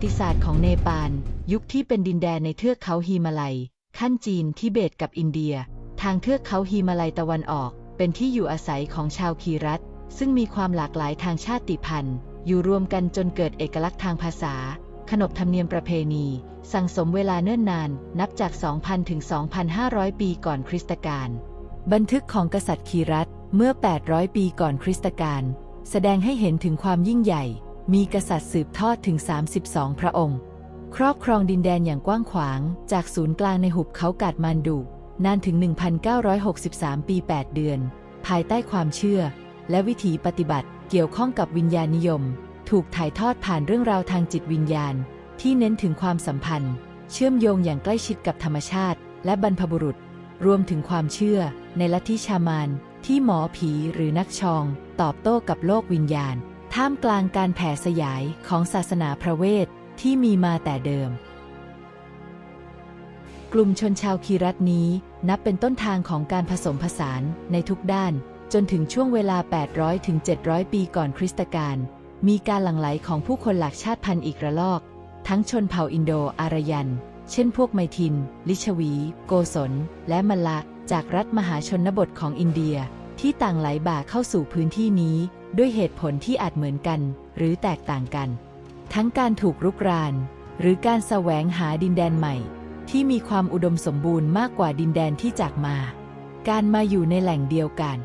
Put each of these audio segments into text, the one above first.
ประวัติศาสตร์ของเนปาล ยุคที่เป็นดินแดนในเทือกเขาฮิมาลัย ขั้นจีนทิเบตกับอินเดีย ทางเทือกเขาฮิมาลัยตะวันออก เป็นที่อยู่อาศัยของชาวคีรัตซึ่งมีความหลากหลายทางชาติพันธุ์ อยู่รวมกันจนเกิดเอกลักษณ์ทางภาษา ขนบธรรมเนียมประเพณี สั่งสมเวลาเนิ่นนาน นับจาก 2,000 ถึง 2,500 ปีก่อนคริสตกาลบันทึกของกษัตริย์คีรัตเมื่อ 800 ปีก่อนคริสตกาลแสดงให้เห็นถึงความยิ่งใหญ่ มีกษัตริย์สืบทอดถึง 32 พระองค์ ครอบครองดินแดนอย่างกว้างขวาง จากศูนย์กลางในหุบเขากาดมันดุนานถึง 1,963 ปี 8 เดือน ภายใต้ความเชื่อ และวิถีปฏิบัติเกี่ยวข้องกับวิญญาณนิยม ถูกถ่ายทอดผ่านเรื่องราวทางจิตวิญญาณ ที่เน้นถึงความสัมพันธ์ เชื่อมโยงอย่างใกล้ชิดกับธรรมชาติ และบรรพบุรุษ รวมถึงความเชื่อ ในลัทธิชามานที่หมอผีหรือนักชอง ตอบโต้กับโลกวิญญาณ ท่ามกลางการแผ่สยายของศาสนาพระเวทที่มีมาแต่เดิม กลุ่มชนชาวคีรัตนี้นับเป็นต้นทางของการผสมผสานในทุกด้าน จนถึงช่วงเวลา 800ถึง700 ปีก่อนคริสตกาลมีการหลั่งไหลของผู้คนหลากชาติพันธุ์อีกระลอก ทั้งชนเผ่าอินโดอารยัน เช่นพวกไมทิน ลิชวี โกศล และมละ จากรัฐมหาชนบทของอินเดีย ที่ต่างไหลบ่าเข้าสู่พื้นที่นี้ ด้วยเหตุผลที่อาจเหมือนกันหรือแตกต่างกัน ทั้งการถูกรุกราน หรือการแสวงหาดินแดนใหม่ ที่มีความอุดมสมบูรณ์มากกว่าดินแดนที่จากมา การมาอยู่ในแหล่งเดียวกัน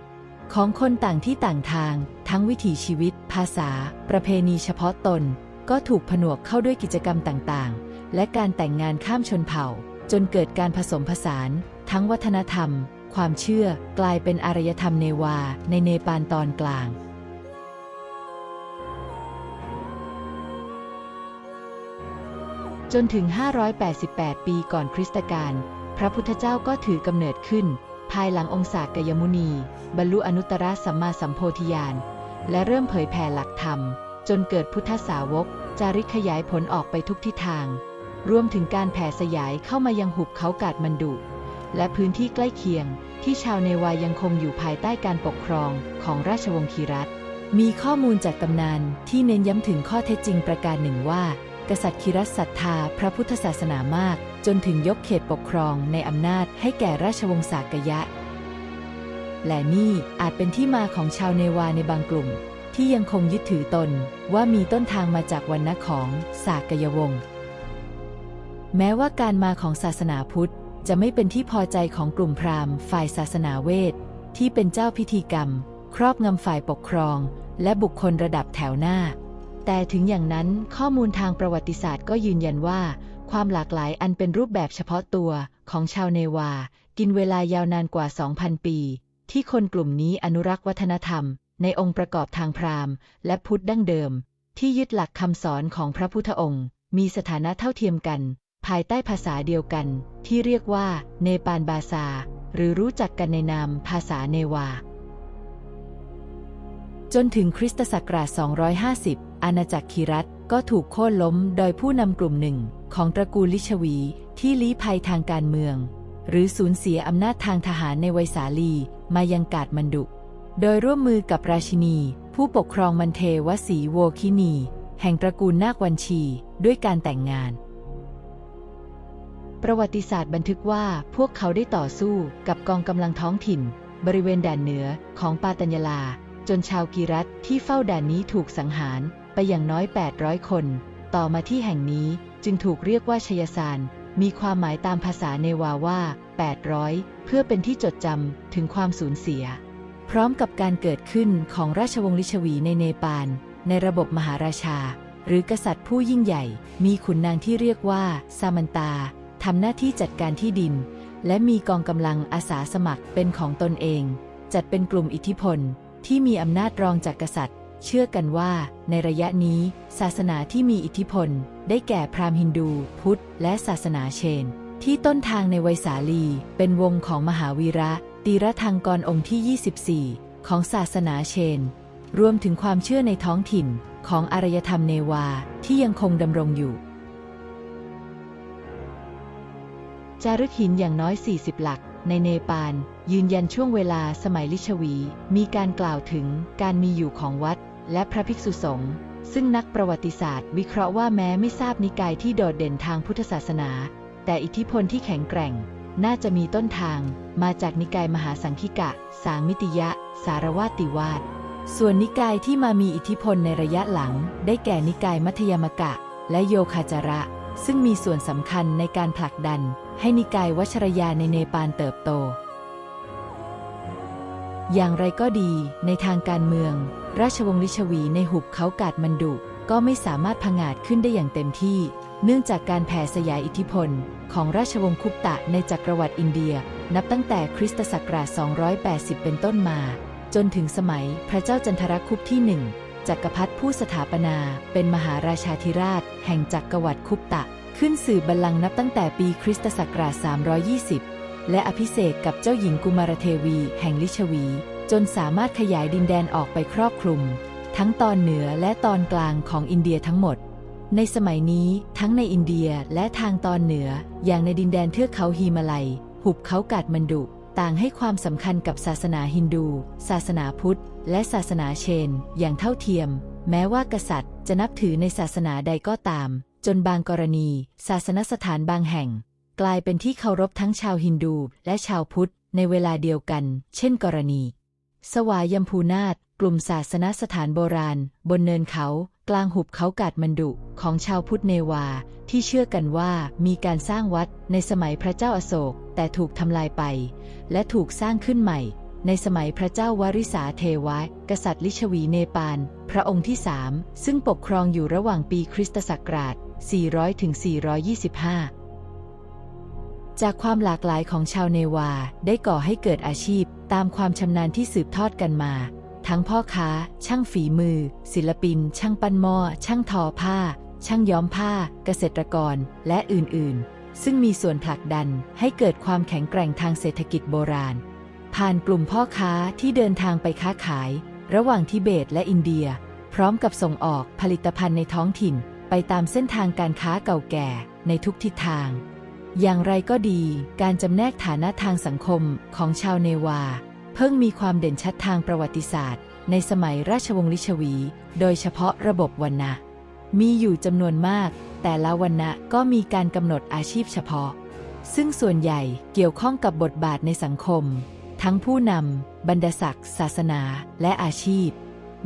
ของคนต่างที่ต่างทาง ทั้งวิถีชีวิต ภาษา ประเพณีเฉพาะตน ก็ถูกผนวกเข้าด้วยกิจกรรมต่างๆ และการแต่งงานข้ามชนเผ่า จนเกิดการผสมผสาน ทั้งวัฒนธรรม ความเชื่อกลายเป็นอารยธรรมเนวาในเนปาลตอนกลาง จนถึง 588 ปีก่อนคริสตกาล พระพุทธเจ้าก็ถือกำเนิดขึ้น ภายหลังองค์สากยมุนี บรรลุอนุตตรสัมมาสัมโพธิญาณ และเริ่มเผยแผ่หลักธรรม จนเกิดพุทธสาวก จาริกขยายผลออกไปทุกทิศทาง รวมถึงการแผ่สยายเข้ามายังหุบเขากาดมันดุ และพื้นที่ใกล้เคียง ที่ชาวเนวายังคงอยู่ภายใต้การปกครองของราชวงศ์คีรัตมีข้อมูลจากตำนานที่เน้นย้ำถึงข้อเท็จจริงประการหนึ่งว่า กษัตริย์คิรัตศรัทธาพระพุทธศาสนามาก จนถึงยกเขตปกครองในอำนาจให้แก่ราชวงศ์สากยะ และนี่อาจเป็นที่มาของชาวเนวาในบางกลุ่ม ที่ยังคงยึดถือตนว่ามีต้นทางมาจากวรรณะของสากยวงศ์แม้ว่าการมาของศาสนาพุทธจะไม่เป็นที่พอใจของกลุ่มพราหมณ์ฝ่ายศาสนาเวทที่เป็นเจ้าพิธีกรรม ครอบงำฝ่ายปกครอง และบุคคลระดับแถวหน้า แต่ถึงอย่างนั้นข้อมูลทางประวัติศาสตร์ก็ยืนยันว่า ความหลากหลายอันเป็นรูปแบบเฉพาะตัวของชาวเนวา กินเวลายาวนานกว่า 2,000 ปี ที่คนกลุ่มนี้อนุรักษ์วัฒนธรรม ในองค์ประกอบทางพราหมณ์และพุทธดั้งเดิม ที่ยึดหลักคำสอนของพระพุทธองค์ มีสถานะเท่าเทียมกัน ภายใต้ภาษาเดียวกัน ที่เรียกว่าเนปาลบาซา หรือรู้จักกันในนามภาษาเนวา จนถึงคริสตศักราช 250 อาณาจักรคีรัตก็ถูกโค่นล้มโดยผู้นำกลุ่มหนึ่ง ของตระกูลลิชวีที่ลี้ภัยทางการเมือง หรือสูญเสียอำนาจทางทหารในวัยสาลีมายังกาดมันดุ โดยร่วมมือกับราชินี ผู้ปกครองมันเทวสีโวคินี แห่งตระกูลนาควันชีด้วยการแต่งงาน ประวัติศาสตร์บันทึกว่าพวกเขาได้ต่อสู้กับกองกำลังท้องถิ่น บริเวณด่านเหนือของปาตัญญาลา จนชาวกีรัตที่เฝ้าด่านนี้ถูกสังหาร ไปอย่างน้อย 800 คน ต่อมาที่แห่งนี้จึงถูกเรียกว่าชยสานมีความหมายตามภาษาเนวาว่า 800 เพื่อเป็นที่จดจำถึงความสูญเสีย พร้อมกับการเกิดขึ้นของราชวงศ์ลิชวีในเนปาล ในระบบมหาราชา หรือกษัตริย์ผู้ยิ่งใหญ่ มีขุนนางที่เรียกว่าซามันตาทำหน้าที่จัดการที่ดิน และมีกองกำลังอาสาสมัครเป็นของตนเอง จัดเป็นกลุ่มอิทธิพลที่มีอำนาจรองจากกษัตริย์ เชื่อกันว่าในระยะนี้ศาสนาที่มีอิทธิพล ได้แก่พราหมณ์ฮินดู พุทธ และศาสนาเชน ที่ต้นทางในไวยสาลี เป็นวงของมหาวีระตีระทังกรองค์ที่ 24 ของศาสนาเชน รวมถึงความเชื่อในท้องถิ่นของอารยธรรมเนวาที่ยังคงดำรงอยู่ จารึกหินอย่างน้อย 40 หลัก ในเนปาลยืนยันช่วงเวลาสมัยลิชวี มีการกล่าวถึงการมีอยู่ของวัด และพระภิกษุสงฆ์ซึ่งนักประวัติศาสตร์ วิเคราะห์ว่าแม้ไม่ทราบนิกายที่โดดเด่นทางพุทธศาสนา แต่อิทธิพลที่แข็งแกร่ง น่าจะมีต้นทางมาจากนิกายมหาสังคิกะ สางมิติยะ สารวาติวาสส่วนนิกายที่มามีอิทธิพลในระยะหลัง ได้แก่นิกายมัธยมกะ และโยคาจาระ ซึ่งมีส่วนสำคัญในการผลักดัน ให้นิกายวัชรยาในเนปาลเติบโต อย่างไรก็ดี ในทางการเมือง ราชวงศ์ลิชวีในหุบเขากาดมันดุก็ไม่สามารถผงาดขึ้นได้อย่างเต็มที่ เนื่องจากการแผ่สยายอิทธิพล ของราชวงศ์คุปตะในจักรวรรดิอินเดีย นับตั้งแต่คริสตศักราช 280 เป็นต้นมา จนถึงสมัยพระเจ้าจันทรคุปที่หนึ่งจักรพรรดิผู้สถาปนา เป็นมหาราชาธิราช แห่งจักรวรรดิคุปตะ ขึ้นสื่อบัลลังก์นับตั้งแต่ปีคริสตศักราช 320 และอภิเษกกับเจ้าหญิงกุมารเทวี แห่งลิชวี จนสามารถขยายดินแดนออกไปครอบคลุม ทั้งตอนเหนือและตอนกลางของอินเดียทั้งหมด ในสมัยนี้ทั้งในอินเดียและทางตอนเหนือ อย่างในดินแดนเทือกเขาฮีมาลัย หุบเขากาดมันดุต่างให้ความสำคัญกับศาสนาฮินดู ศาสนาพุทธ และศาสนาเชน อย่างเท่าเทียม แม้ว่ากษัตริย์จะนับถือในศาสนาใดก็ตาม จนบางกรณี ศาสนสถานบางแห่ง กลายเป็นที่เคารพทั้งชาวฮินดูและชาวพุทธในเวลาเดียวกัน เช่นกรณี สวายัมพูนาถกลุ่มศาสนสถานโบราณ บนเนินเขา กลางหุบเขากาดมันดุ ของชาวพุทธเนวา ที่เชื่อกันว่ามีการสร้างวัดในสมัยพระเจ้าอโศก แต่ถูกทำลายไป และถูกสร้างขึ้นใหม่ ในสมัยพระเจ้าวริษาเทวะ กษัตริย์ลิชวีเนปาล พระองค์ที่สามซึ่งปกครองอยู่ระหว่างปีคริสตศักราช 400ถึง425 จากความหลากหลายของชาวเนวาได้ก่อให้เกิดอาชีพ ตามความชำนาญที่สืบทอดกันมา ทั้งพ่อค้า ช่างฝีมือ ศิลปิน ช่างปั้นหม้อ ช่างทอผ้า ช่างย้อมผ้า เกษตรกร และอื่นๆ ซึ่งมีส่วนผลักดันให้เกิดความแข็งแกร่งทางเศรษฐกิจโบราณ ผ่านกลุ่มพ่อค้าที่เดินทางไปค้าขาย ระหว่างทิเบตและอินเดีย พร้อมกับส่งออกผลิตภัณฑ์ในท้องถิ่น ไปตามเส้นทางการค้าเก่าแก่ในทุกทิศทาง อย่างไรก็ดี การจำแนกฐานะทางสังคมของชาวเนวา เพิ่งมีความเด่นชัดทางประวัติศาสตร์ ในสมัยราชวงศ์ลิชวี โดยเฉพาะระบบวรรณะมีอยู่จำนวนมาก แต่ละวรรณะก็มีการกำหนดอาชีพเฉพาะ ซึ่งส่วนใหญ่เกี่ยวข้องกับบทบาทในสังคม ทั้งผู้นำบรรดาศักดิ์ศาสนา และอาชีพ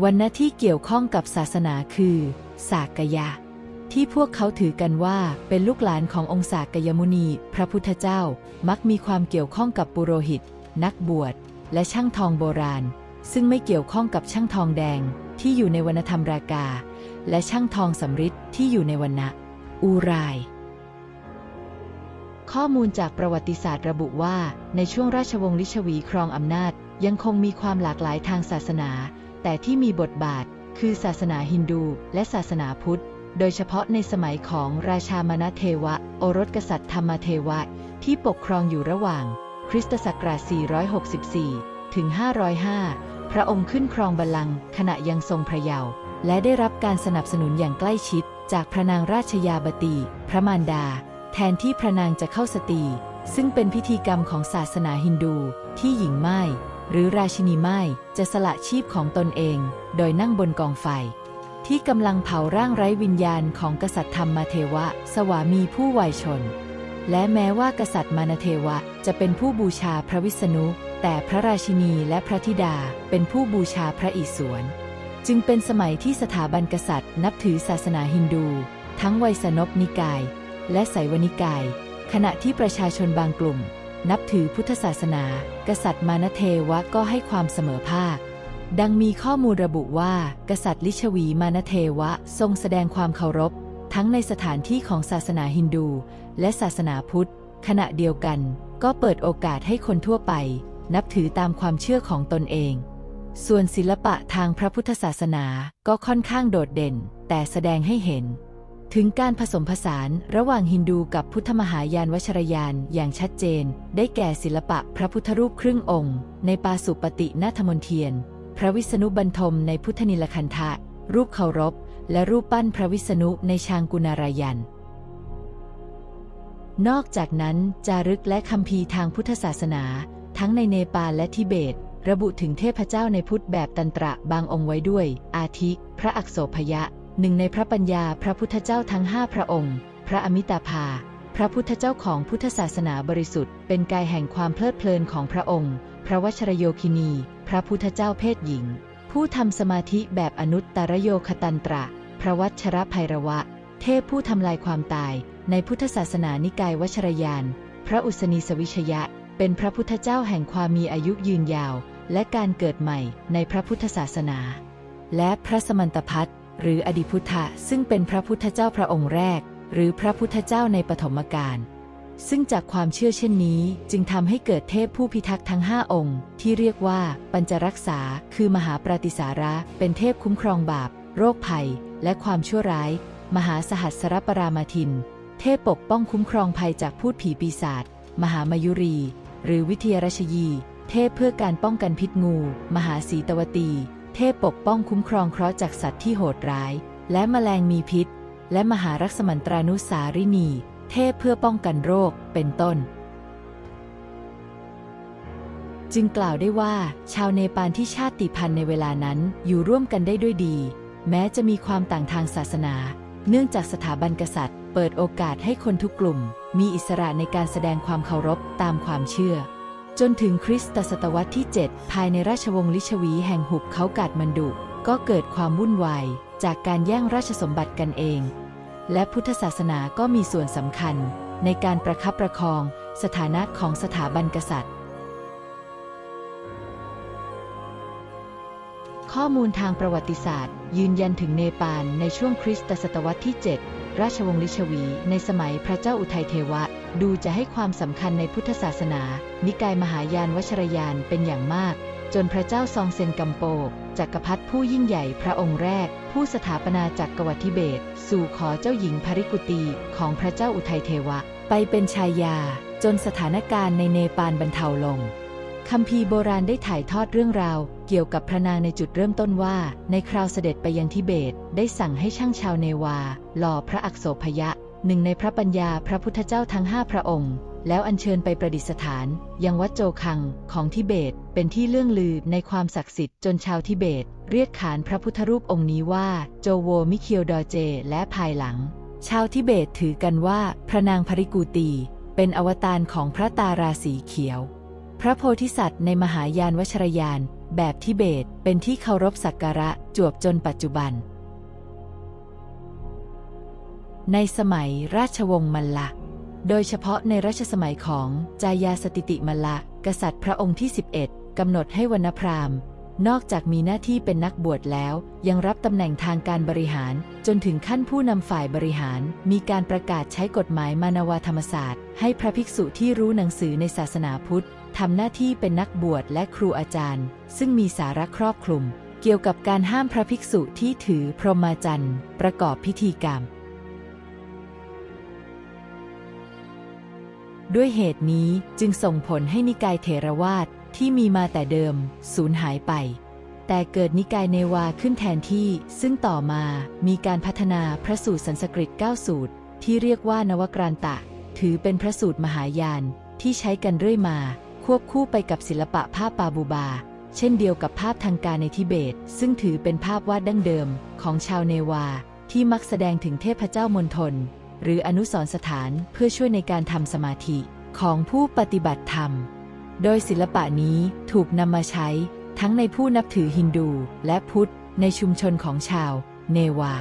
วรรณะที่เกี่ยวข้องกับศาสนาคือ สากยะ ที่พวกเขาถือกันว่าเป็นลูกหลานขององค์สากยมุนี พระพุทธเจ้ามักมีความเกี่ยวข้องกับปุโรหิต นักบวช และช่างทองโบราณ ซึ่งไม่เกี่ยวข้องกับช่างทองแดงที่อยู่ในวรรณธรรมรากา และช่างทองสำริดที่อยู่ในวรรณะอูราย ข้อมูลจากประวัติศาสตร์ระบุว่า ในช่วงราชวงศ์ลิชวีครองอำนาจ ยังคงมีความหลากหลายทางศาสนา แต่ที่มีบทบาท คือศาสนาฮินดู และศาสนาพุทธ โดยเฉพาะในสมัยของราชามณเทวะ โอรสกษัตริย์ธรรมเทวะ ที่ปกครองอยู่ระหว่าง คริสตศักราช 464 ถึง 505 พระองค์ขึ้นครองบัลลังก์ขณะยังทรงพระเยาว์และได้รับการสนับสนุนอย่างใกล้ชิด จากพระนางราชยาบตี พระมารดา แทนที่พระนางจะเข้าสตรี ซึ่งเป็นพิธีกรรมของศาสนาฮินดู ที่หญิงไม้หรือราชินีไม้จะสละชีพของตนเอง โดยนั่งบนกองไฟ ที่กำลังเผาร่างไร้วิญญาณของกษัตริย์ธรรมเทวะ สวามีผู้วัยชน และแม้ว่ากษัตริย์มานเทวะจะเป็นผู้บูชาพระวิษณุ แต่พระราชินีและพระธิดาเป็นผู้บูชาพระอิศวร จึงเป็นสมัยที่สถาบันกษัตริย์นับถือศาสนาฮินดู ทั้งไวยสนพนิกาย และไสวนิกาย ขณะที่ประชาชนบางกลุ่ม นับถือพุทธศาสนา กษัตริย์มานเทวะก็ให้ความเสมอภาค ดังมีข้อมูลระบุว่า กษัตริย์ลิชวีมานเทวะทรงแสดงความเคารพ ทั้งในสถานที่ของศาสนาฮินดู และศาสนาพุทธ ขณะเดียวกันก็เปิดโอกาสให้คนทั่วไป นับถือตามความเชื่อของตนเอง ส่วนศิลปะทางพระพุทธศาสนาก็ค่อนข้างโดดเด่น แต่แสดงให้เห็น ถึงการผสมผสานระหว่างฮินดูกับพุทธมหายานวชรยานอย่างชัดเจน ได้แก่ศิลปะพระพุทธรูปครึ่งองค์ ในปาสุปตินาธมนเทียน พระวิษณุบรรทมในพุทธนิลคันธะรูปเคารพ และรูปปั้นพระวิษณุในชางกุณารายัน นอกจากนั้น จารึกและคัมภีทางพุทธศาสนา ทั้งในเนปาลและทิเบต ระบุถึงเทพเจ้าในพุทธแบบตันตระบางองค์ไว้ด้วย อาทิ พระอักโสพยะ หนึ่งในพระปัญญาพระพุทธเจ้าทั้งห้าพระองค์ พระอมิตาภา พระพุทธเจ้าของพุทธศาสนาบริสุทธิ์ เป็นกายแห่งความเพลิดเพลินของพระองค์ พระวชรโยคินี พระพุทธเจ้าเพศหญิง ผู้ทำสมาธิแบบอนุตตรโยคตันตระ พระวัชรภัยรวะ เทพผู้ทำลายความตาย ในพุทธศาสนานิกายวชรยาน พระอุษณีสวิชยะ เป็นพระพุทธเจ้าแห่งความมีอายุยืนยาว และการเกิดใหม่ในพระพุทธศาสนา และพระสมันตพัทหรืออดีพุทธะซึ่งเป็นพระพุทธเจ้าพระองค์แรก หรือพระพุทธเจ้าในปฐมกาล ซึ่งจากความเชื่อเช่นนี้ จึงทำให้เกิดเทพผู้พิทักษ์ทั้งห้าองค์ ที่เรียกว่าปัญจรักษา คือมหาปราติสาระ เป็นเทพคุ้มครองบาป โรคภัย และความชั่วร้าย มหาสหัสรปรามาทิน เทพปกป้องคุ้มครองภัยจากพูดผีปีศาจมหามายุรี หรือวิทยาราชยี เทพเพื่อการป้องกันพิษงู มหาสีตวตี เทพปกป้องคุ้มครองเคราะห์จากสัตว์ที่โหดร้าย และแมลงมีพิษ และมหารักษมันตรานุสารินี เทพเพื่อป้องกันโรคเป็นต้น จึงกล่าวได้ว่า ชาวเนปาลที่ชาติพันธุ์ในเวลานั้นอยู่ร่วมกันได้ด้วยดี แม้จะมีความต่างทางศาสนา เนื่องจากสถาบันกษัตริย์ เปิดโอกาสให้คนทุกกลุ่ม มีอิสระในการแสดงความเคารพตามความเชื่อ จนถึงคริสตศตวรรษที่ 7 ภายในราชวงศ์ลิชวีแห่งหุบเขากาดมันดุก็เกิดความวุ่นวายจากการแย่งราชสมบัติกันเอง และพุทธศาสนาก็มีส่วนสำคัญในการประคับประคองสถานะของสถาบันกษัตริย์ ข้อมูลทางประวัติศาสตร์ ยืนยันถึงเนปาลในช่วงคริสตศตวรรษที่ 7 ราชวงศ์ลิชวี ในสมัยพระเจ้าอุทัยเทวะ ดูจะให้ความสำคัญในพุทธศาสนา นิกายมหายานวชรยานเป็นอย่างมาก จนพระเจ้าซองเซนกัมโปจักรพรรดิผู้ยิ่งใหญ่พระองค์แรก ผู้สถาปนาจักรวรรดิเบศรสู่ขอเจ้าหญิงภริกุตีของพระเจ้าอุทัยเทวะ ไปเป็นชายา จนสถานการณ์ในเนปาลบรรเทาลงคัมภีร์โบราณได้ถ่ายทอดเรื่องราว เกี่ยวกับพระนางในจุดเริ่มต้นว่า ในคราวเสด็จไปยังทิเบต ได้สั่งให้ช่างชาวเนวา หล่อพระอักโสพยะหนึ่งในพระปัญญาพระพุทธเจ้าทั้งห้าพระองค์ แล้วอัญเชิญไปประดิษฐาน ยังวัดโจคังของทิเบต เป็นที่เลื่องลือในความศักดิ์สิทธิ์จนชาวทิเบต เรียกขานพระพุทธรูปองค์นี้ว่า โจโวมิเคียวดอเจ และภายหลัง ชาวทิเบตถือกันว่าพระนางภริกูตี เป็นอวตารของพระตาราสีเขียว พระโพธิสัตว์ในมหายานวชรยาน แบบทิเบตเป็นที่เคารพสักการะจวบจนปัจจุบัน ในสมัยราชวงศ์มัลละ โดยเฉพาะในรัชสมัยของจายาสติติมัลละกษัตริย์พระองค์ที่ 11 กำหนดให้วรรณพราหมณ์ นอกจากมีหน้าที่เป็นนักบวชแล้ว ยังรับตำแหน่งทางการบริหาร จนถึงขั้นผู้นำฝ่ายบริหาร มีการประกาศใช้กฎหมายมานาวธรรมศาสตร์ ให้พระภิกษุที่รู้หนังสือในศาสนาพุทธทำหน้าที่เป็นนักบวชและครูอาจารย์ ซึ่งมีสาระครอบคลุม เกี่ยวกับการห้ามพระภิกษุที่ถือพรหมจรรย์ ประกอบพิธีกรรม ด้วยเหตุนี้จึงส่งผลให้นิกายเถรวาทที่มีมาแต่เดิมสูญหายไป แต่เกิดนิกายเนวาขึ้นแทนที่ ซึ่งต่อมามีการพัฒนาพระสูตรสันสกฤต9สูตร ที่เรียกว่านวกรานตะ ถือเป็นพระสูตรมหายานที่ใช้กันเรื่อยมา ควบคู่ไปกับศิลปะภาพปาบูบา เช่นเดียวกับภาพทางการในทิเบต ซึ่งถือเป็นภาพวาดดั้งเดิมของชาวเนวา ที่มักแสดงถึงเทพเจ้ามณฑล หรืออนุสรสถานเพื่อช่วยในการทำสมาธิของผู้ปฏิบัติธรรม โดยศิลปะนี้ถูกนำมาใช้ทั้งในผู้นับถือฮินดูและพุทธในชุมชนของชาวเนวา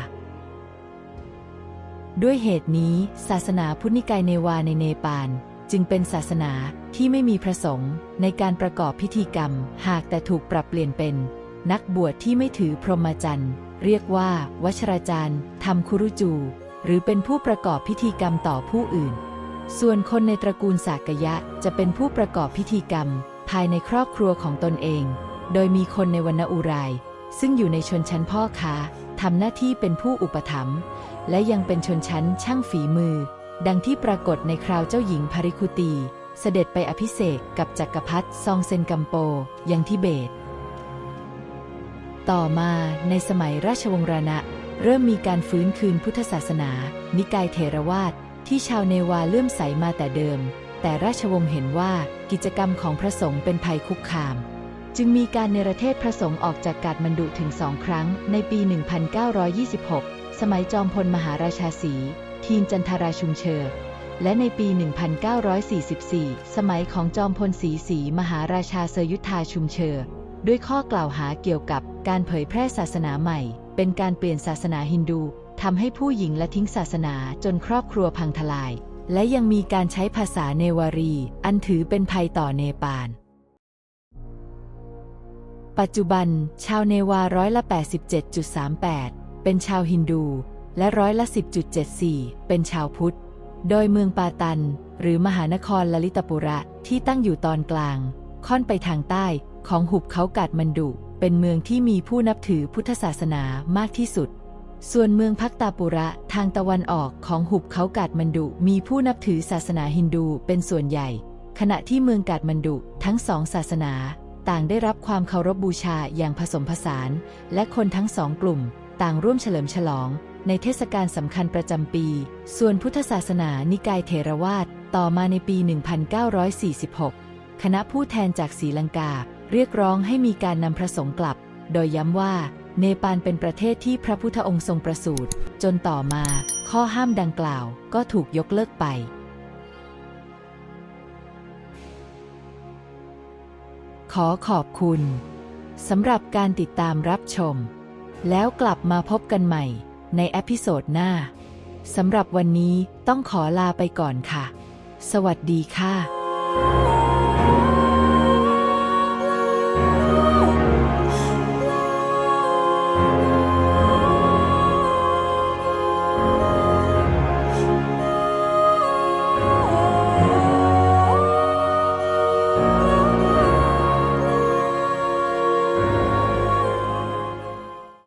ด้วยเหตุนี้ ศาสนาพุทธนิกายเนวาในเนปาลจึงเป็นศาสนาที่ไม่มีพระสงฆ์ในการประกอบพิธีกรรม หากแต่ถูกปรับเปลี่ยนเป็น นักบวชที่ไม่ถือพรหมจรรย์ เรียกว่า วัชราจารย์ทำคุรุจู หรือเป็นผู้ประกอบพิธีกรรมต่อผู้อื่น ส่วนคนในตระกูลสากยะจะเป็นผู้ประกอบพิธีกรรม ภายในครอบครัวของตนเอง โดยมีคนในวรรณอุรายซึ่งอยู่ในชนชั้นพ่อค้าทำหน้าที่เป็นผู้อุปถัมภ์และยังเป็นชนชั้นช่างฝีมือ ดังที่ปรากฏในคราวเจ้าหญิงภริคุตี เสด็จไปอภิเษกกับจักรพรรดิซองเซนกัมโปยังทิเบต ต่อมาในสมัยราชวงศ์รานะ เริ่มมีการฟื้นคืนพุทธศาสนา นิกายเทรวาสที่ชาวเนวาเลื่อมใสมาแต่เดิม แต่ราชวงศ์เห็นว่ากิจกรรมของพระสงฆ์เป็นภัยคุกคาม จึงมีการเนรเทศพระสงฆ์ออกจากกาดมันดุถึงสองครั้ง ในปี 1926 สมัยจอมพลมหาราชาสี ทีมจันทราชุมเชอและในปี 1944 สมัยของจอมพลศรีศรีมหาราชาเซยุทธาชุมเชอด้วยข้อกล่าวหาเกี่ยวกับการเผยแพร่ศาสนาใหม่ เป็นการเปลี่ยนศาสนาฮินดูทำให้ผู้หญิงละทิ้งศาสนาจนครอบครัวพังทลาย และยังมีการใช้ภาษาเนวารี อันถือเป็นภัยต่อเนปาล ปัจจุบัน ชาวเนวาร้อยละ 87.38 เป็นชาวฮินดู และร้อยละ 10.74 เป็นชาวพุทธ โดยเมืองปาตัน หรือมหานครลลิตปุระที่ตั้งอยู่ตอนกลาง ค่อนไปทางใต้ของหุบเขากาดมันดุ เป็นเมืองที่มีผู้นับถือพุทธศาสนามากที่สุด ส่วนเมืองพักตาปุระทางตะวันออกของหุบเขากาดมันดุ มีผู้นับถือศาสนาฮินดูเป็นส่วนใหญ่ ขณะที่เมืองกาดมันดุทั้งสองศาสนา ต่างได้รับความเคารพบบูชาอย่างผสมผสาน และคนทั้งสองกลุ่ม ต่างร่วมเฉลิมฉลอง ในเทศกาลสำคัญประจำปี ส่วนพุทธศาสนานิกายเถรวาทต่อมาในปี 1946 คณะผู้แทนจากศรีลังกา เรียกร้องให้มีการนำพระสงฆ์กลับ โดยย้ำว่า เนปาลเป็นประเทศที่พระพุทธองค์ทรงประสูติจนต่อมา ข้อห้ามดังกล่าวก็ถูกยกเลิกไปขอขอบคุณสำหรับการติดตามรับชม แล้วกลับมาพบกันใหม่ในเอพิโซดหน้าสำหรับวันนี้ต้องขอลาไปก่อนค่ะ สวัสดีค่ะ